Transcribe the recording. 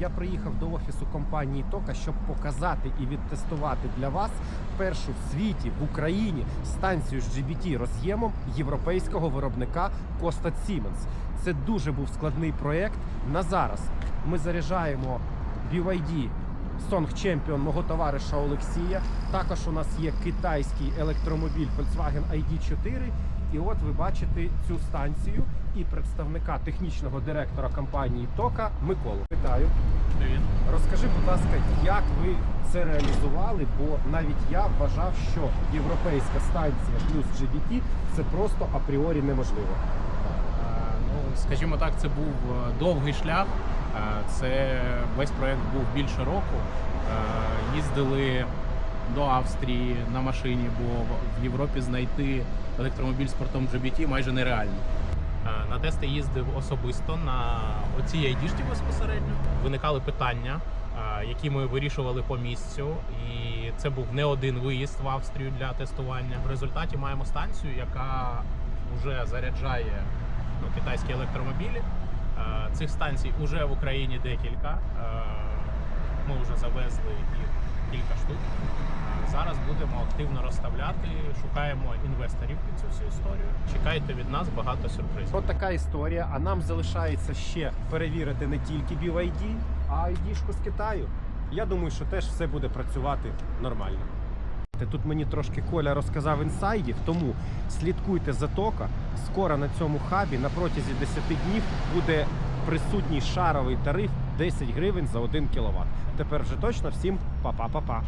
я приїхав до офісу компанії Тока, щоб показати і відтестувати для вас першу в світі в Україні станцію з GBT роз'ємом європейського виробника Costa Siemens. Це дуже був складний проєкт. На зараз ми заряджаємо BYD Song Champion мого товариша Олексія. Також у нас є китайський електромобіль Volkswagen ID4. І от ви бачите цю станцію і представника технічного директора компанії Тока Миколу. Вітаю. Привіт. Розкажи, будь ласка, як ви це реалізували? Бо навіть я вважав, що європейська станція плюс GBT це просто апріорі неможливо. Е, Ну, скажімо так, це був е, довгий шлях. Е, Це весь проект був більше року. Їздили до Австрії на машині, бо в- Європі знайти електромобіль з портом GBT майже нереально. Е, На тести їздив особисто на оцій айдішці безпосередньо. Виникали питання, е, які ми вирішували по місцю, і це був не один виїзд в Австрію для тестування. В результаті маємо станцію, яка вже заряджає ну, китайські електромобілі. Е, Цих станцій вже в Україні декілька. Ми вже завезли їх будемо активно розставляти, шукаємо інвесторів під цю всю історію. Чекайте від нас багато сюрпризів. От така історія. А нам залишається ще перевірити не тільки BYD, а ID-шку з Китаю. Я думаю, що теж все буде працювати нормально. Тут мені трошки Коля розказав інсайдів, тому слідкуйте за тока. Скоро на цьому хабі на протязі 10 днів буде присутній шаровий тариф 10 гривень за 1 кВт. Тепер вже точно всім па-па-па-па.